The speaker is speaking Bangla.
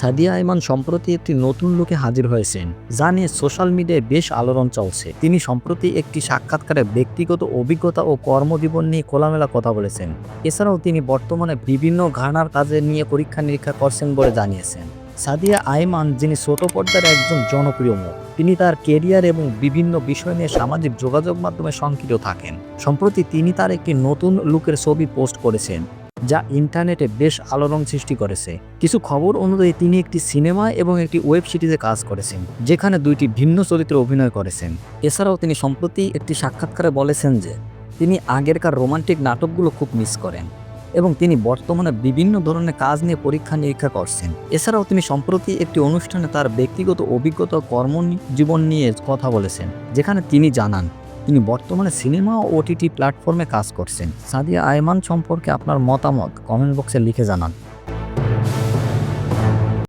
সাদিয়া আইমান সম্প্রতি একটি নতুন লুকে হাজির হয়েছেন, যা নিয়ে সোশ্যাল মিডিয়ায় বেশ আলোড়ন চলছে। তিনি সম্প্রতি একটি সাক্ষাৎকারে ব্যক্তিগত অভিজ্ঞতা ও কর্মজীবন নিয়ে খোলামেলা কথা বলেছেন। এছাড়াও তিনি বর্তমানে বিভিন্ন ঘানার কাজে নিয়ে পরীক্ষা নিরীক্ষা করছেন বলে জানিয়েছেন। সাদিয়া আইমান, যিনি ছোট পর্দার একজন জনপ্রিয় মুখ, তিনি তার কেরিয়ার এবং বিভিন্ন বিষয় নিয়ে সামাজিক যোগাযোগ মাধ্যমে সংকৃত থাকেন। সম্প্রতি তিনি তার একটি নতুন লুকের ছবি পোস্ট করেছেন। যা ইন্টারনেটে বেশ আলোড়ন সৃষ্টি করেছে। কিছু খবর অনুযায়ী তিনি একটি সিনেমা এবং একটি ওয়েব সিরিজে কাজ করেছেন, যেখানে দুইটি ভিন্ন চরিত্রে অভিনয় করেছেন। এছাড়াও তিনি সম্প্রতি একটি সাক্ষাৎকারে বলেছেন যে, তিনি আগেরকার রোমান্টিক নাটকগুলো খুব মিস করেন এবং তিনি বর্তমানে বিভিন্ন ধরনের কাজ নিয়ে পরীক্ষা নিরীক্ষা করছেন। এছাড়াও তিনি সম্প্রতি একটি অনুষ্ঠানে তার ব্যক্তিগত অভিজ্ঞতা কর্মজীবন নিয়ে কথা বলেছেন, যেখানে তিনি জানান তিনি বর্তমানে সিনেমা ও ওটিটি প্ল্যাটফর্মে কাজ করছেন। সাদিয়া আয়মান সম্পর্কে আপনার মতামত কমেন্ট বক্সে লিখে জানান।